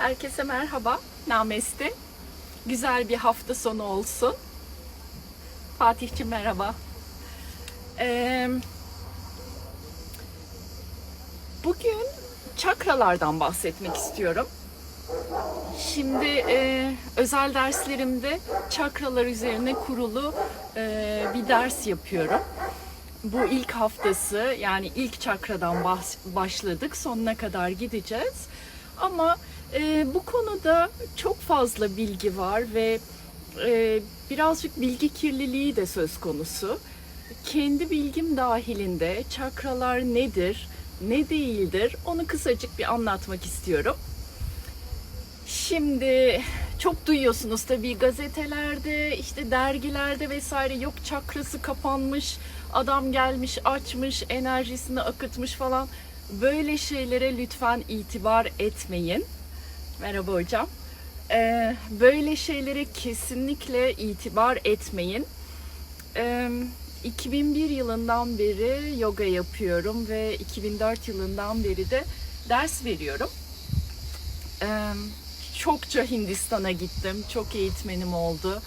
Herkese merhaba. Nameste. Güzel bir hafta sonu olsun. Fatih'ciğim merhaba. Ee, bugün çakralardan bahsetmek istiyorum. Şimdi e, özel derslerimde çakralar üzerine kurulu e, bir ders yapıyorum. Bu ilk haftası yani ilk çakradan başladık sonuna kadar gideceğiz. Ama e, bu konuda çok fazla bilgi var ve e, birazcık bilgi kirliliği de söz konusu. Kendi bilgim dahilinde çakralar nedir, ne değildir onu kısacık bir anlatmak istiyorum. Şimdi çok duyuyorsunuz tabii gazetelerde, işte dergilerde vesaire yok çakrası kapanmış, adam gelmiş açmış, enerjisini akıtmış falan. Böyle şeylere lütfen itibar etmeyin. Merhaba hocam. Ee, böyle şeylere kesinlikle itibar etmeyin. Ee, 2001 yılından beri yoga yapıyorum ve 2004 yılından beri de ders veriyorum. Ee, çokça Hindistan'a gittim. Çok eğitmenim oldu.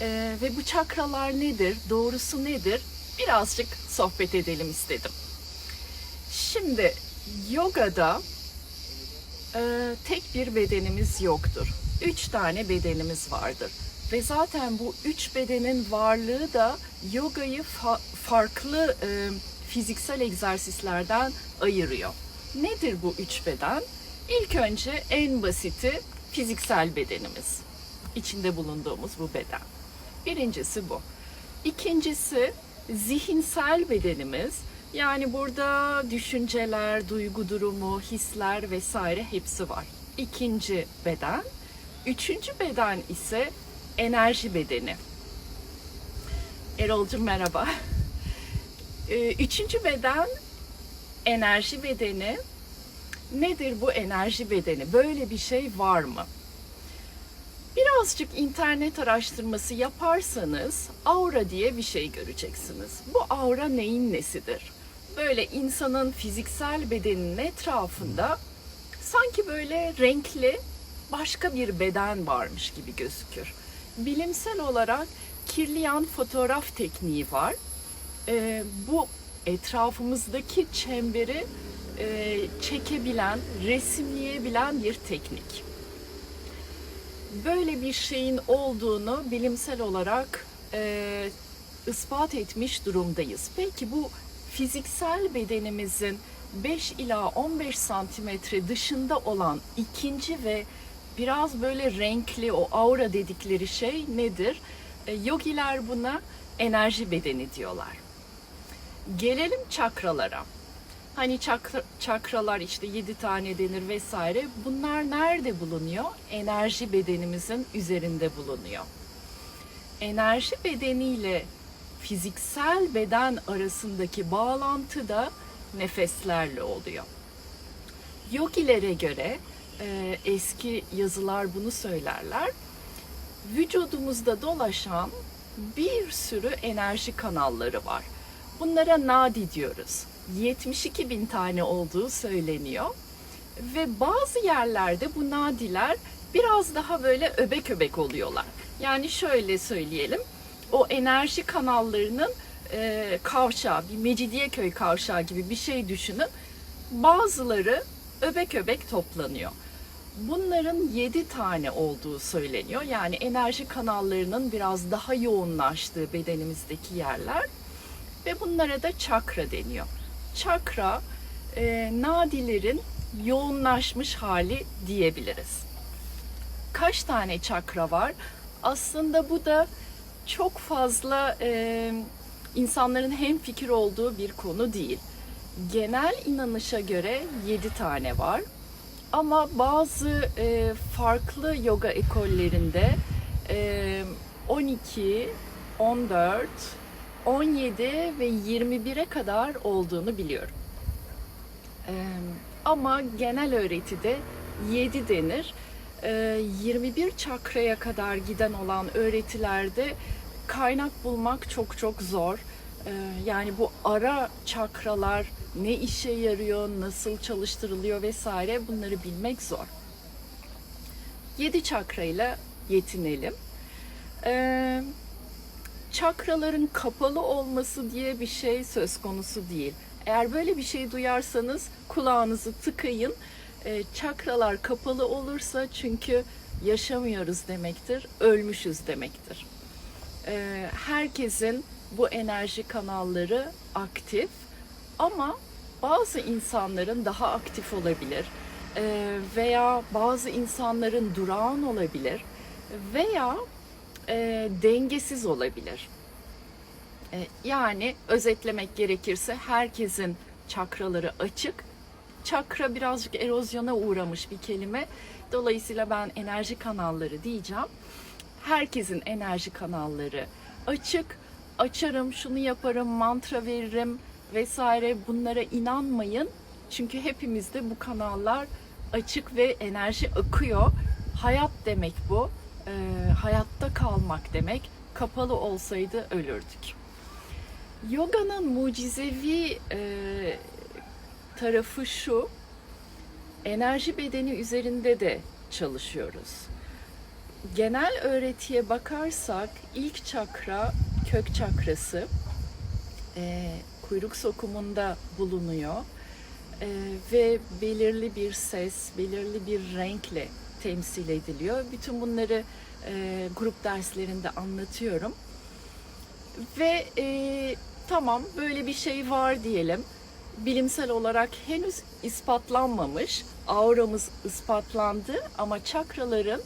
Ee, ve bu çakralar nedir? Doğrusu nedir? Birazcık sohbet edelim istedim. Şimdi yogada e, tek bir bedenimiz yoktur. Üç tane bedenimiz vardır. Ve zaten bu üç bedenin varlığı da yogayı fa- farklı e, fiziksel egzersizlerden ayırıyor. Nedir bu üç beden? İlk önce en basiti fiziksel bedenimiz. İçinde bulunduğumuz bu beden. Birincisi bu. İkincisi zihinsel bedenimiz. Yani burada düşünceler, duygu durumu, hisler vesaire hepsi var. İkinci beden. Üçüncü beden ise enerji bedeni. Erol'cum merhaba. Ee, Üçüncü beden enerji bedeni. Nedir bu enerji bedeni? Böyle bir şey var mı? Birazcık internet araştırması yaparsanız aura diye bir şey göreceksiniz. Bu aura neyin nesidir? Böyle insanın fiziksel bedeninin etrafında sanki böyle renkli başka bir beden varmış gibi gözükür. Bilimsel olarak kirliyan fotoğraf tekniği var. Ee, bu etrafımızdaki çemberi e, çekebilen, resimleyebilen bir teknik böyle bir şeyin olduğunu bilimsel olarak e, ispat etmiş durumdayız. Peki bu fiziksel bedenimizin 5 ila 15 santimetre dışında olan ikinci ve biraz böyle renkli o aura dedikleri şey nedir? E, yogiler buna enerji bedeni diyorlar. Gelelim çakralara. Hani çakra, çakralar işte yedi tane denir vesaire. Bunlar nerede bulunuyor? Enerji bedenimizin üzerinde bulunuyor. Enerji bedeniyle fiziksel beden arasındaki bağlantı da nefeslerle oluyor. Yogilere göre e, eski yazılar bunu söylerler. Vücudumuzda dolaşan bir sürü enerji kanalları var. Bunlara nadi diyoruz. 72 bin tane olduğu söyleniyor. Ve bazı yerlerde bu nadiler biraz daha böyle öbek öbek oluyorlar. Yani şöyle söyleyelim. O enerji kanallarının e, kavşağı, bir Mecidiyeköy kavşağı gibi bir şey düşünün. Bazıları öbek öbek toplanıyor. Bunların 7 tane olduğu söyleniyor. Yani enerji kanallarının biraz daha yoğunlaştığı bedenimizdeki yerler ve bunlara da çakra deniyor. Çakra e, nadilerin yoğunlaşmış hali diyebiliriz. Kaç tane çakra var? Aslında bu da çok fazla e, insanların hem fikir olduğu bir konu değil. Genel inanışa göre 7 tane var. Ama bazı e, farklı yoga ekollerinde e, 12, 14, 17 ve 21'e kadar olduğunu biliyorum. Ee, ama genel öğretide 7 denir. Ee, 21 çakraya kadar giden olan öğretilerde kaynak bulmak çok çok zor. Ee, yani bu ara çakralar ne işe yarıyor, nasıl çalıştırılıyor vesaire bunları bilmek zor. 7 çakrayla yetinelim. Ee, çakraların kapalı olması diye bir şey söz konusu değil. Eğer böyle bir şey duyarsanız kulağınızı tıkayın. Ee, çakralar kapalı olursa çünkü yaşamıyoruz demektir, ölmüşüz demektir. Ee, herkesin bu enerji kanalları aktif ama bazı insanların daha aktif olabilir Ee, veya bazı insanların durağan olabilir veya e, dengesiz olabilir. E, yani özetlemek gerekirse herkesin çakraları açık. Çakra birazcık erozyona uğramış bir kelime. Dolayısıyla ben enerji kanalları diyeceğim. Herkesin enerji kanalları açık. Açarım, şunu yaparım, mantra veririm vesaire bunlara inanmayın. Çünkü hepimizde bu kanallar açık ve enerji akıyor. Hayat demek bu. Ee, hayatta kalmak demek. Kapalı olsaydı ölürdük. Yoga'nın mucizevi e, tarafı şu. Enerji bedeni üzerinde de çalışıyoruz. Genel öğretiye bakarsak ilk çakra kök çakrası e, kuyruk sokumunda bulunuyor E, ve belirli bir ses, belirli bir renkle temsil ediliyor. Bütün bunları e, grup derslerinde anlatıyorum. Ve e, tamam böyle bir şey var diyelim. Bilimsel olarak henüz ispatlanmamış. Auramız ispatlandı ama çakraların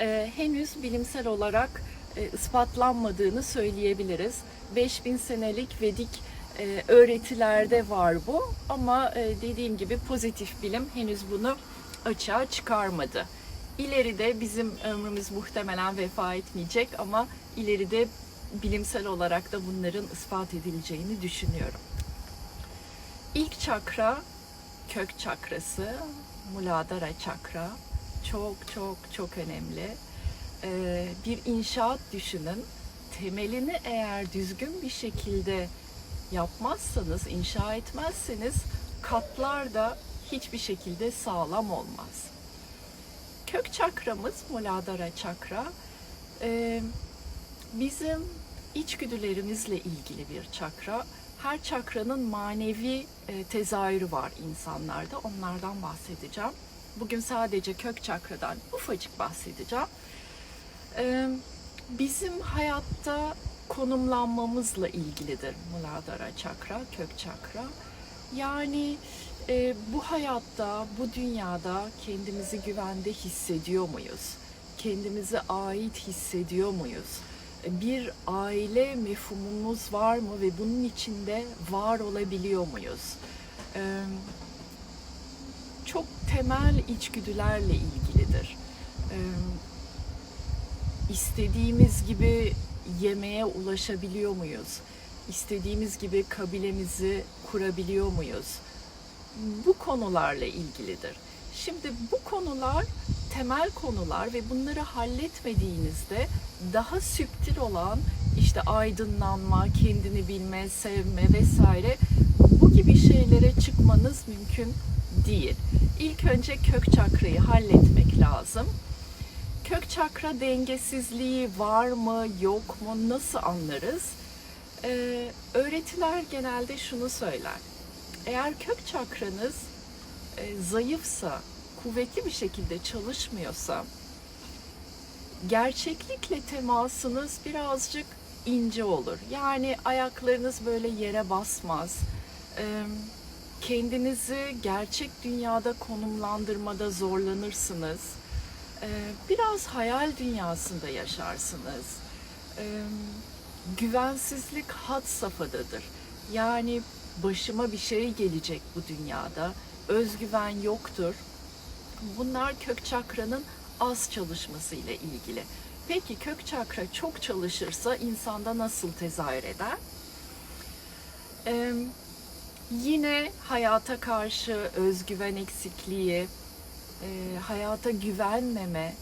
e, henüz bilimsel olarak e, ispatlanmadığını söyleyebiliriz. 5000 senelik Vedik e, öğretilerde var bu ama e, dediğim gibi pozitif bilim henüz bunu açığa çıkarmadı. İleride bizim ömrümüz muhtemelen vefa etmeyecek ama ileride bilimsel olarak da bunların ispat edileceğini düşünüyorum. İlk çakra kök çakrası, Muladhara çakra. Çok çok çok önemli. Ee, bir inşaat düşünün. Temelini eğer düzgün bir şekilde yapmazsanız, inşa etmezseniz katlar da hiçbir şekilde sağlam olmaz. Kök çakramız Muladhara çakra e, bizim içgüdülerimizle ilgili bir çakra. Her çakranın manevi e, tezahürü var insanlarda. Onlardan bahsedeceğim. Bugün sadece kök çakradan ufacık bahsedeceğim. E, bizim hayatta konumlanmamızla ilgilidir Muladhara çakra, kök çakra. Yani e, bu hayatta, bu dünyada kendimizi güvende hissediyor muyuz? Kendimize ait hissediyor muyuz? Bir aile mefhumumuz var mı ve bunun içinde var olabiliyor muyuz? Çok temel içgüdülerle ilgilidir. İstediğimiz gibi yemeğe ulaşabiliyor muyuz? İstediğimiz gibi kabilemizi kurabiliyor muyuz? Bu konularla ilgilidir. Şimdi bu konular temel konular ve bunları halletmediğinizde daha süptil olan işte aydınlanma, kendini bilme, sevme vesaire bu gibi şeylere çıkmanız mümkün değil. İlk önce kök çakrayı halletmek lazım. Kök çakra dengesizliği var mı, yok mu, nasıl anlarız? Ee, öğretiler genelde şunu söyler. Eğer kök çakranız e, zayıfsa, kuvvetli bir şekilde çalışmıyorsa, gerçeklikle temasınız birazcık ince olur. Yani ayaklarınız böyle yere basmaz. Kendinizi gerçek dünyada konumlandırmada zorlanırsınız. Biraz hayal dünyasında yaşarsınız. Güvensizlik had safhadadır. Yani başıma bir şey gelecek bu dünyada. Özgüven yoktur. Bunlar kök çakranın az çalışması ile ilgili. Peki kök çakra çok çalışırsa insanda nasıl tezahür eder? Ee, yine hayata karşı özgüven eksikliği, e, hayata güvenmeme,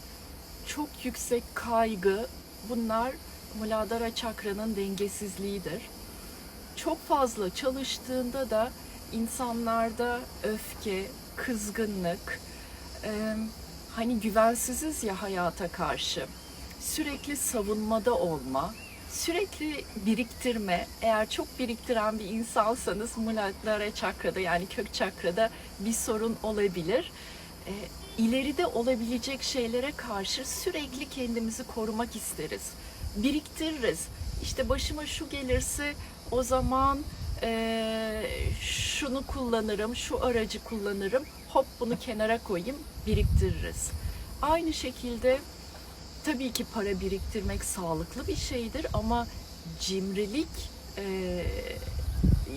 çok yüksek kaygı bunlar Muladhara çakranın dengesizliğidir. Çok fazla çalıştığında da insanlarda öfke, kızgınlık, e, hani güvensiziz ya hayata karşı. Sürekli savunmada olma, sürekli biriktirme. Eğer çok biriktiren bir insansanız Muladhara çakrada yani kök çakrada bir sorun olabilir. E, ileride olabilecek şeylere karşı sürekli kendimizi korumak isteriz. Biriktiririz. İşte başıma şu gelirse o zaman e, şunu kullanırım, şu aracı kullanırım. Hop bunu kenara koyayım, biriktiririz. Aynı şekilde tabii ki para biriktirmek sağlıklı bir şeydir ama cimrilik e,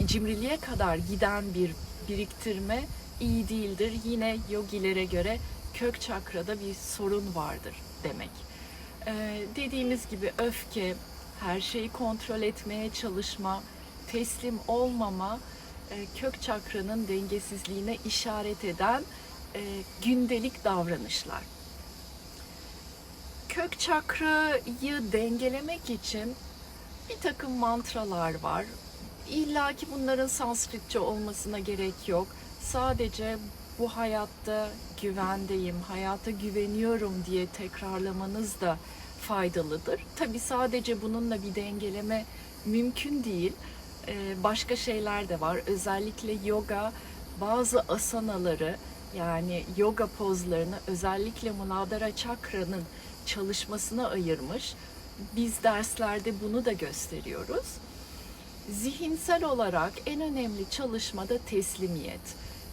cimriliğe kadar giden bir biriktirme iyi değildir. Yine yogilere göre kök çakrada bir sorun vardır demek. E, dediğimiz gibi öfke, her şeyi kontrol etmeye çalışma, teslim olmama e, kök çakranın dengesizliğine işaret eden e, gündelik davranışlar. Kök çakrayı dengelemek için bir takım mantralar var. İlla ki bunların Sanskritçe olmasına gerek yok. Sadece bu hayatta güvendeyim, hayata güveniyorum diye tekrarlamanız da faydalıdır. Tabi sadece bununla bir dengeleme mümkün değil. Ee, başka şeyler de var. Özellikle yoga bazı asanaları yani yoga pozlarını özellikle Muladhara çakranın çalışmasına ayırmış. Biz derslerde bunu da gösteriyoruz. Zihinsel olarak en önemli çalışmada teslimiyet.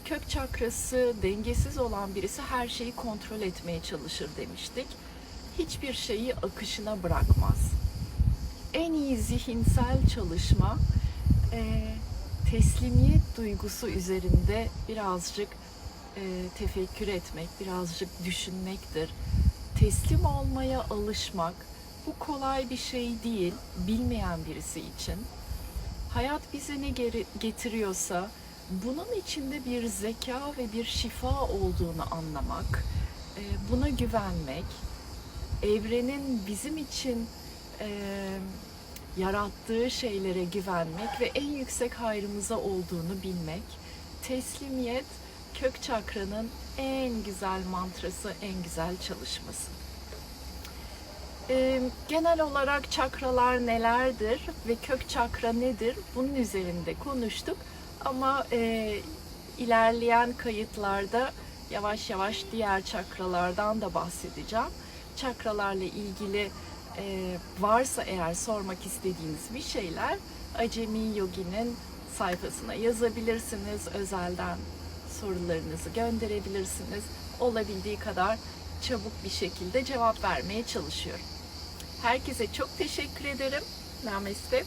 Kök çakrası dengesiz olan birisi her şeyi kontrol etmeye çalışır demiştik. Hiçbir şeyi akışına bırakmaz. En iyi zihinsel çalışma e, teslimiyet duygusu üzerinde birazcık e, tefekkür etmek, birazcık düşünmektir. Teslim olmaya alışmak bu kolay bir şey değil bilmeyen birisi için. Hayat bize ne geri- getiriyorsa bunun içinde bir zeka ve bir şifa olduğunu anlamak, e, buna güvenmek, evrenin bizim için e, yarattığı şeylere güvenmek ve en yüksek hayrımıza olduğunu bilmek, teslimiyet kök çakranın en güzel mantrası, en güzel çalışması. Ee, genel olarak çakralar nelerdir ve kök çakra nedir? Bunun üzerinde konuştuk. Ama e, ilerleyen kayıtlarda yavaş yavaş diğer çakralardan da bahsedeceğim. Çakralarla ilgili e, varsa eğer sormak istediğiniz bir şeyler Acemi Yogi'nin sayfasına yazabilirsiniz. Özelden sorularınızı gönderebilirsiniz. Olabildiği kadar çabuk bir şekilde cevap vermeye çalışıyorum. Herkese çok teşekkür ederim. Namaste.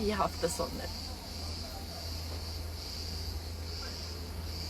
İyi hafta sonları.